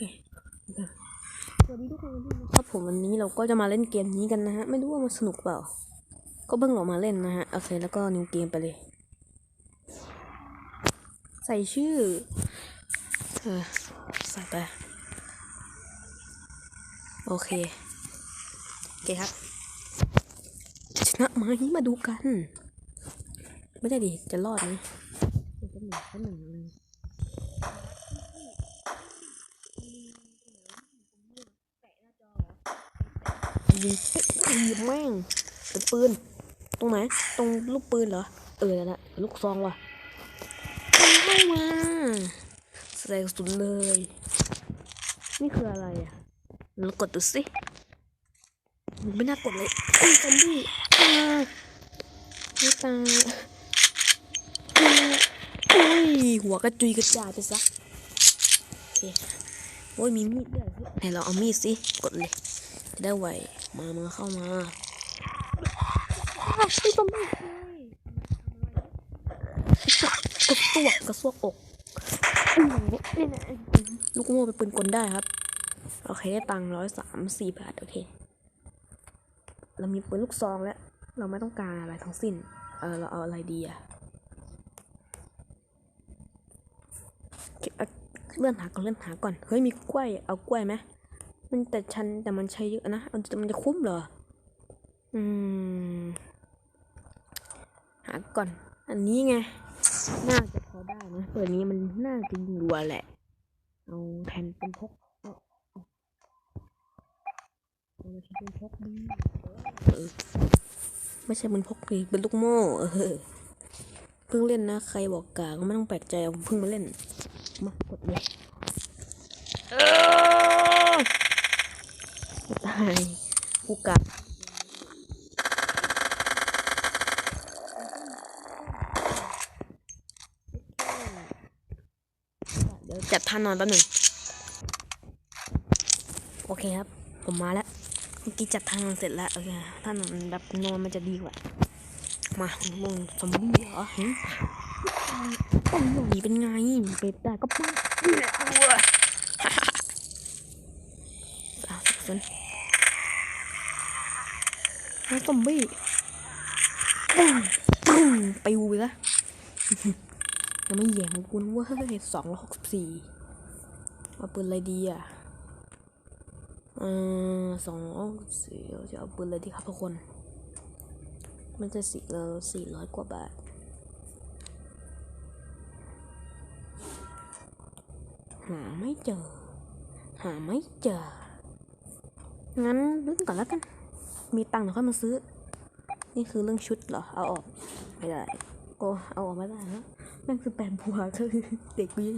สวัสดีทุกคนครับผมวันนี้เราก็จะมาเล่นเกมนี้กันนะฮะ ไม่รู้ว่ามันสนุกเปล่า ก็เพิ่งลงมาเล่นนะฮะ โอเค แล้วก็นิวเกมไปเลย ใส่ชื่อ เออ ใส่ไป โอเค โอเคครับ ชนะไหมมาดูกัน ไม่ได้ดิ จะรอดไหมจะหนึ่งแค่หนึ่งเลย ยิงยิงแม่งเป็นปืน ตรงไหน ตรงลูกปืนเหรอ เออนั่นแหละลูกซองว่ะเข้ามาแสดงสุดเลย นี่คืออะไรอะเรากดดูสิไม่น่ากดเลยอุ้ยซอมบี้อ่าไม่ตายอ่าอุ้ยหัวกระจุยกระจายไปซะโอเคโอ้ยมีมีดด้วยไหนเราเอามีดสิ กดเลย จะได้ไว มามาเข้ามาอ้าวไอ้ซอมบี้กระซวกกระซวกอกอื้อนี่นะลูกโม่เป็นปืนกลได้ครับ โอเคได้ตังค์ร้อยสามสี่บาท โอเค เรามีปืนลูกซองแล้ว เราไม่ต้องการอะไรทั้งสิ้น เออ เราเอาอะไรดีอะโอเคเอาเลื่อนหาก่อนเลื่อนหาก่อน เฮ้ย มีกล้วย เอากล้วยไหม มันแต่ชันแต่มันใช้เยอะนะมันจะมันจะคุ้มเหรอ อืม หาก่อน อันนี้ไง น่าจะพอได้นะตัวนี้มันน่าจะยิงรัวแหละ เอาแผ่นเป็นพกเอาเอาเอามาใช้เป็นพกดีไม่ใช่เป็นพกดีเป็นลูกโม่เออเพิ่งเล่นนะ ใครบอกกาก็ไม่ต้องแปลกใจเอาเพิ่งมาเล่น มากดเลยเออ ตายกูกลับเดี๋ยวจัดท่านอนแป๊บหนึ่งโอเคครับ ผมมาแล้วเมื่อกี้จัดท่านอนเสร็จแล้วโอเคท่านอนแบบนอนมันจะดีกว่า มาลงซอมบี้เหรอหึต้องหนีเป็นไงเป็ดได้ก็ป้าเนี่ยตัว อ้าวสักคนแล้ว ซอมบี้ปุ้งปุ้งไปวูไปละยังไม่แย่งกูนะเว้ยสองร้อยหกสิบสี่เอาปืนอะไรดีอะเออสองร้อยสี่เราจะเอาปืนอะไรดีครับทุกคน มันจะสี่เราสี่ร้อยกว่าบาทหาไม่เจอ หาไม่เจอ งั้นเล่นก่อนแล้วกัน มีตังค์เดี๋ยวค่อยมาซื้อ นี่คือเรื่องชุดเหรอ เอาออกไม่ได้ก็เอาออกไม่ได้แล้วแม่งคือแปดบัวก็คือเด็กกูเยอะ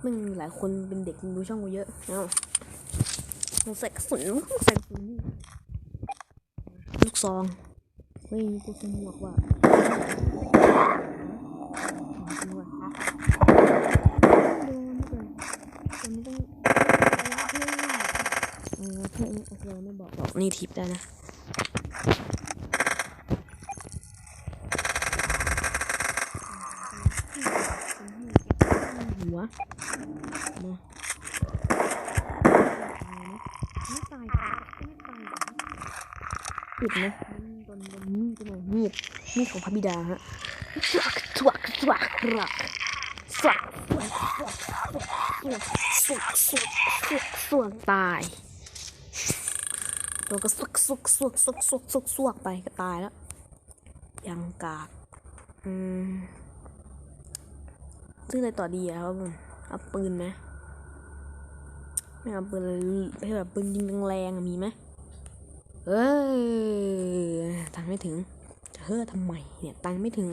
แม่งหลายคนเป็นเด็กดูช่องกูเยอะเอาต้องใส่กระสุนใส่กระสุนลูกซองเฮ้ยกูสมวกว่ะสมวกครับโดนไม่เป็นค มาไม่ตายไม่ตายปิดไหมบนบนนี่เป็นมีดมีดของพระบิดาฮะสวักสวักสวักรักสวักสวักสวักสวักสวักซวักตายตัวก็สวักสวักสวักสวักสวักสวักไปก็ตายแล้วยังกากอืม ซื้ออะไรต่อดีอะครับผมเอาปืนไหมไม่เอาปืนให้แบบปืนยิงแรงๆมีไหมเออตังไม่ถึงจะเฮ้อทำไมเนี่ยตังไม่ถึง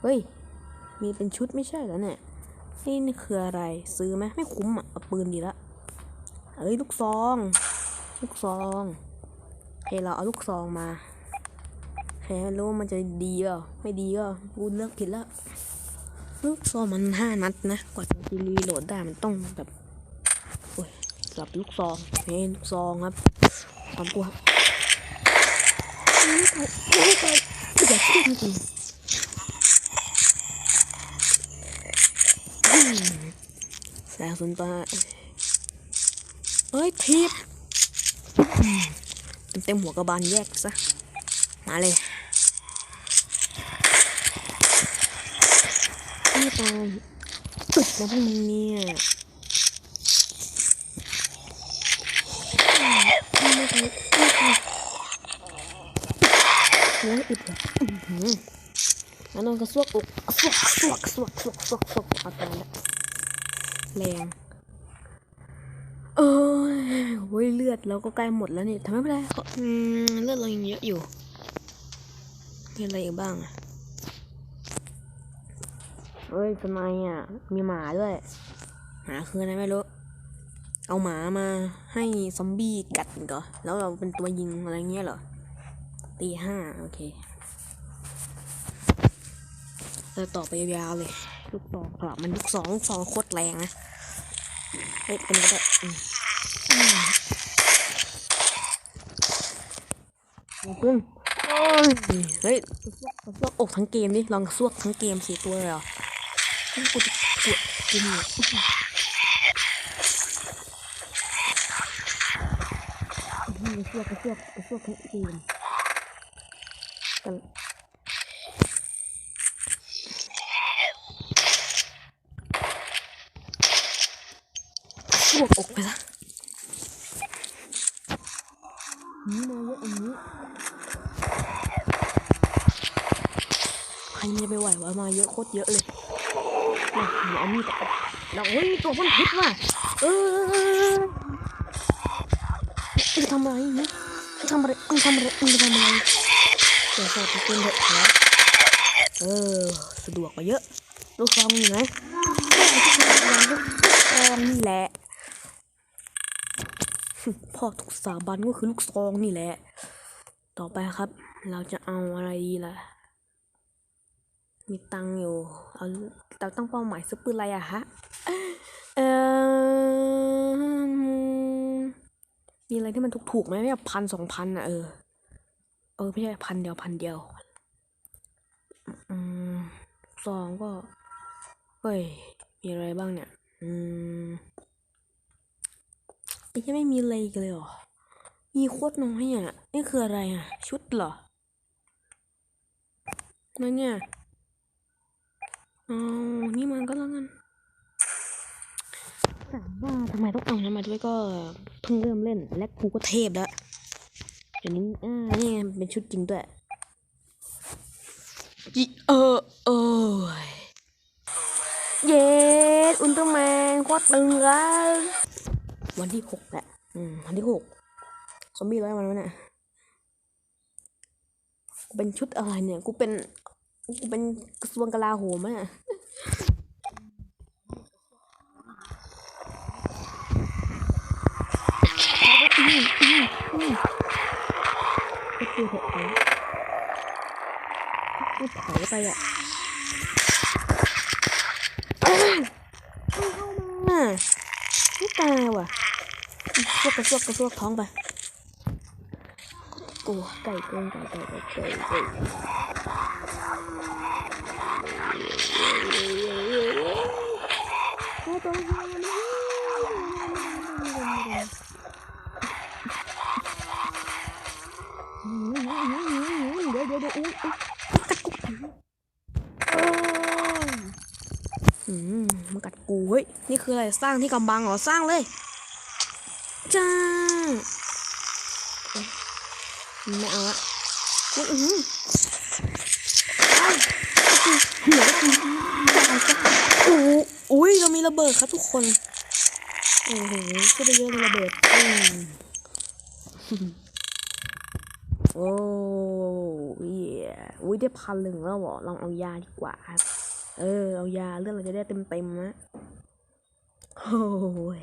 เฮ้ย มีเป็นชุดไม่ใช่เหรอเนี่ยนี่นี่คืออะไรซื้อไหมไม่คุ้มอะเอาปืนดีละเอ้ยลูกซอง ลูกซองเฮ้เราเอาลูกซองมา แค่ไม่รู้ว่ามันจะดีเปล่าไม่ดีก็กูเลือกผิดแล้วลูกซองมันห้านัดนะกว่าจะรีโหลดได้มันต้องแบบโอ้ยสลับลูกซองเฮ้ยลูกซองครับสามตัวครับไม่ไปไม่ไปอย่าพูดจริงๆอืมใส่กระสุนไปเอ้ยทีบเต็มเต็มๆหัวกระบาลแยกซะ มาเลยนี่ตายอึดนะพวกมึงเนี่ยไม่ไม่ไม่ไม่เนื้ออึดเลยอื้อหือแล้นกระซวกอกสวกสวกสวกสวกสวกสวกอาตายละแรงเอ้ยโว้ยเลือดเราก็ใกล้หมดแล้วนี่ทำไมไม่ได้เลือดเรายังเยอะอยู่ มีอะไรอีกบ้างอะเฮ้ยทำไมอะ มีหมาด้วย หมาคืออะไรไม่รู้ เอาหมามาให้ซอมบี้กัดก่อนแล้วเราเป็นตัวยิงอะไรเงี้ยเหรอ ตีห้าโอเคเราต่อไปยาวๆเลย ลูกตอกกลับมันลูกสองลูกสองโคตรแรงนะเฮ้ยเป็นก็ได้อืมอืมอย่าพึ่งโอ้ย เฮ้ยซวกอกทั้งเกมดิลองซวกทั้งเกมสี่ตัวเลยเหรอกูจะปวดกินเนี่อื้อหือกระซวกกระซวกกระซวกทั้งเกมกันซวกอกไปซะนี่มาเยอะอันนี้ ใคร มันจะไปไหววะมาเยอะโคตรเยอะเลยเนี่ยเดี๋ยวเอามีดออกแล้วเฮ้ยมีตัวพ่นพิษว่ะเออมึงทำอะไรเนี่ยมึงทำอะไรมึงทำอะไรมึงทำอะไรเดี๋ยวใส่ไปกินเถอะครับเออสะดวกกว่าเยอะลูกซองอยู่ไหนลูกซองนี่แหละพ่อทุกสถาบันก็คือลูกซองนี่แหละ ต่อไปครับ เราจะเอาอะไรดีล่ะ มีตังอยู่ เอาเราตั้งเป้าหมายซื้อปืนอะไรอะฮะ เออมีอะไรที่มันถูกๆไหมแบบพันสองพันอะเออ เออไม่ใช่พันเดียวพันเดียว อืมสองก็ เฮ้ย มีอะไรบ้างเนี่ย อืมไม่ใช่ไม่มีอะไรเลยเหรอ มีโคตรน้อยอะ นี่คืออะไรอะ ชุดเหรอนั่นเนี่ย เอานี่มันก็แล้วกันถามว่าทำไมต้องเอานั้นมาด้วยก็เพิ่งเริ่มเล่น และกูก็เทพแล้วเดี๋ยวนี้อ่านี่ไงเป็นชุดจริงด้วยอิเออเออเย้อุลตร้าแมนโคตรตึงเลยวันที่หกแหละอืมวันที่หกซอมบี้ร้อยวันวะเนี่ยกูเป็นชุดอะไรเนี่ย กูเป็นกู เป็นกระทรวงกลาโหมอะเนี่ยก็คือเถอะไปกูถอยไปอะเอ้ยมึงเข้ามาไม่ตายว่ะพวกกระซวกกระซวกท้องไปกูไก่กินไก่ไก่ไก่ไก่ไก่ เฮียมันเดี๋ยวเดี๋ยวเดี๋ยวอุ้ยอุ้ยอืมมันกัดกูเฮ้ย นี่คืออะไร สร้างที่กำบังเหรอ สร้างเลย จ้า ไม่เอาละอุ๊ยอื้อหืออ้าวหัวกูตายจ้ะโอ้โหอุ้ย เระเบิดครับทุกคน โอ้โหก็ไปเยอะเลยระเบิดอืมโอ้ยอุ้ยได้พันหนึ่งแล้วเหรอลองเอายาดีกว่าครับ เออ เอายาเลือดเราจะได้เต็มเต็มนะโอ้ย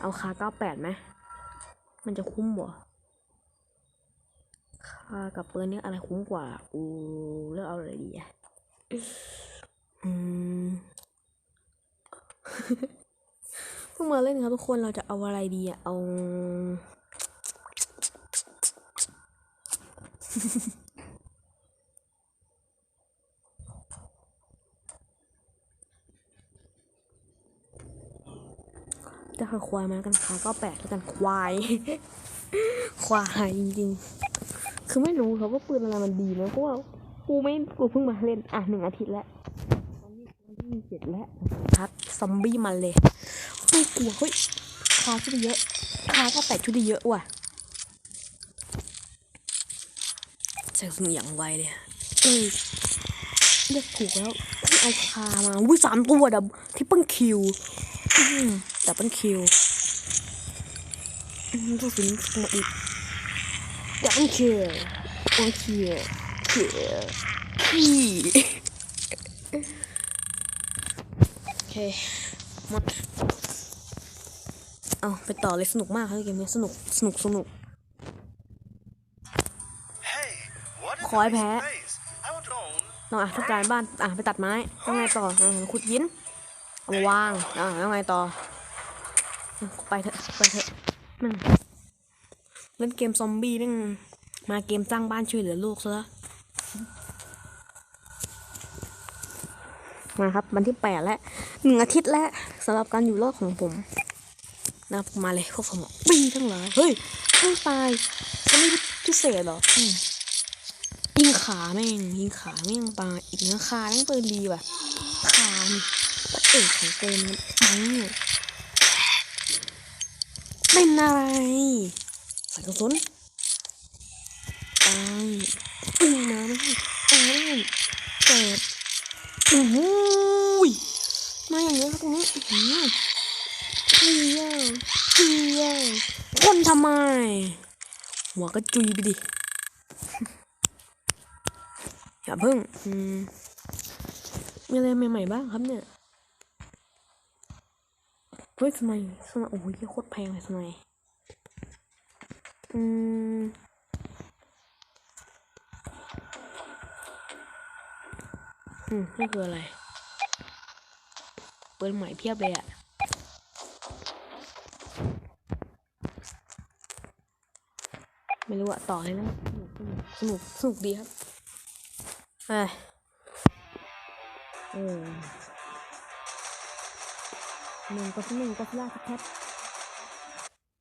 เอาคาเก้าแปดไหมมันจะคุ้มบ่คากับปืนนี้อะไรคุ้มกว่า อูเลือกเอาอะไรดีอะอืม เพิ่งมาเล่นครับทุกคนเราจะเอาอะไรดีอะเอาจะคือควายมากันขาก็แปลกแล้วกันควาย ควายจริงๆ คือไม่รู้เขาว่าปืนอะไรมันดีนะเพราะว่ากูไม่กูเพิ่งมาเล่นอะหนึ่งอาทิตย์แล้ว เจ็ดแล้วครับซอมบี้มันเลยไม่กลัวเฮ้ยคาชุดด้เยอะคาก็แปดชุดด้เยอะว่ะใส่สิ่งอย่างไวเลยเออเลือกถูกแล้วเอาคามาอุ้ยสามตัวดับทิปเปิลคิวดับเบิลคิวตัวสิงมาอีกดับเบิลคิวโอเคคิวขี้โอ เคหมดเอาไปต่อเลยสนุกมากครับเกมนี้สนุกสนุกสนุก Hey, what is Khỏi the phá. place? I want to own เราอะทุกการบ้านอะไปตัดไม้แล้วไงต่ออะขุดหินเอามาวางอะแล้วไงต่อ ไปเถอะไปเถอะนั่งเล่นเกมซอมบี้นั่งมาเกมสร้างบ้านช่วยเหลือโลกซะแล้ว มาครับวันที่แปดแล้วหนึ่งอาทิตย์แล้วสำหรับการอยู่รอดของผมนะมาเลยพวกสมองปีทั้งหลายเฮ้ยไม่ตายจะไม่พิเศษเหรอยิงขาแม่งยิงขาแม่งปาอีกเนะขาแม่งเปืนดีว่ะขาพระเอกของเกมมันเนี่ยเป็นอะไรใส่กระสุนตายยิงมาไม่ให้ตายเปิดโอ้โหยมาอย่างเงี้ยครับตรงนี้อื้อหือเที่ยวเที่ยวคนทำไม หัวก็จุยไปดิ อย่าเพิ่งมมีอะไรใหม่ๆบ้างครับเนี่ยเฮ้ยสมัยสมัยโอ้ยโคตรแพงเลยสมัยอืมอืมนี่คืออะไร เปิดใหม่เพียบเลยอะะต่อเลยนะสนุกสนุกดีครับเอ้ยเออหนึ่งก็หนึ่งก็ซิล่าแคท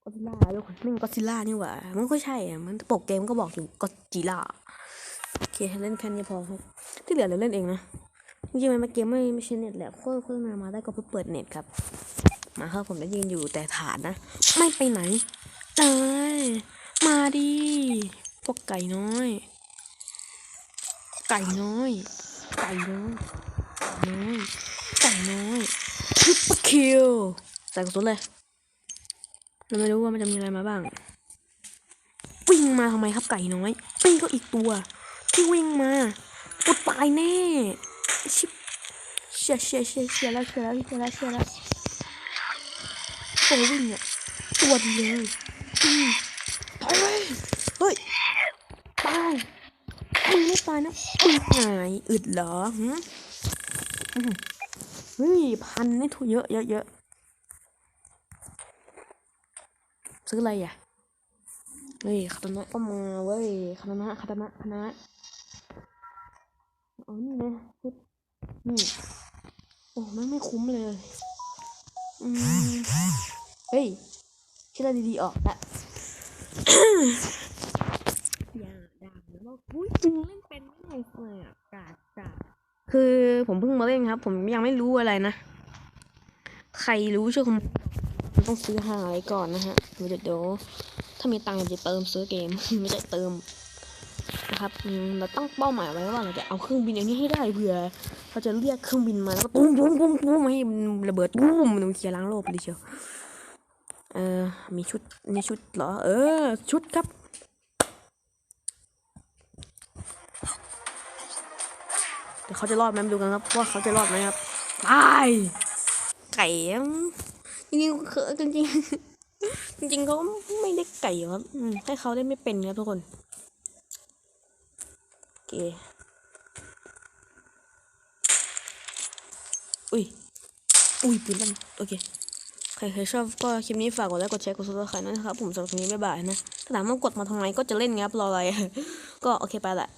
ก็ซิล่าด้วยคนหนึ่งก็ซิล่านี่หว่า มันก็ใช่อะมันปกเกมก็บอกอยู่ก็จิล่าโอเคเล่นแค่นี้พอครับ ที่เหลือเราเล่นเองนะจริงๆมันเกมไม่ไม่ใช่เน็ตแหละโคตรโฆษณามาได้ก็เพื่อเปิดเน็ตครับ มาครับผมได้ยืนอยู่แต่ฐานนะ ไม่ไปไหนเอ้ย มาดิพวกไก่น้อย ไก่น้อย ไก่น้อยไก่น้อยไก่น้อยทริปเปอร์คิวใส่กระสุนเลยเราไม่รู้ว่ามันจะมีอะไรมาบ้างวิ่งมาทำไมครับไก่น้อยนี่ก็อีกตัว ที่วิ่งมากูตายแน่ชิบเชียเชียเชียเชียแล้วเชียแล้วเชียแล้วเชียแล้วตัววิ่งอะตัวเดียวอืมถอยเลยเฮ้ยตาย มึงไม่ตายนะมึงหายอึดเหรอหืมอื้อหือเฮ้ยพันนี่ถูกเยอะเยอะเยอะซื้ออะไรอะเฮ้ยคาตนะก็มาเว้ยคาตนะคาตนะคาตนะเอนี่นะชุดนี่โอ้ไม่ไม่คุ้มเลยอืมเฮ้ยคิดอะไรดีๆออกละอย่าด่าแล้ ว่าอุ้ยมึงเล่นเป็นไม่ไงเลยอะกาดกาดคือผมเพิ่งมาเล่นครับ ผมยังไม่รู้อะไรนะ ใครรู้ช่วยคอมต้องซื้อหาไว้ก่อนนะฮะเดี๋ยวเดี๋ยวถ้ามีตังค์จะเติมซื้อเกม ไม่ได้เติมนะครับเราตั้งเป้าหมายไว้ว่าเราจะเอาเครื่องบินอย่างนี้ให้ได้เผื่อเราจะเรียกเครื่องบินมาแล้วก็ตุ้มตุ้มตุ้มตุ้มให้มันระเบิดตุ้มมันเคลียร์ล้างโลกไปเลยเชียวเออมีชุดมีชุดเหรอ เออ ชุดครับ เดี๋ยวเขาจะรอดไหมมาดูกันครับว่าเขาจะรอดไหมครับตายไก่จริงๆคือจริงๆจริงๆเขาไม่ได้ไก่ครับอืมให้เขาได้ไม่เป็นครับทุกคนโอเคอุ้ยอุ้ยปืนลั่นโอเคใครใครชอบก็คลิปนี้ฝากกดไลค์กดแชร์กดซับสไครต์นะครับผมสำหรับคลิปนี้บ๊ายบายนะถ้าถามว่ากดมาทำไมก็จะเล่นไงครับรออะไรก็โอเคไปแหละ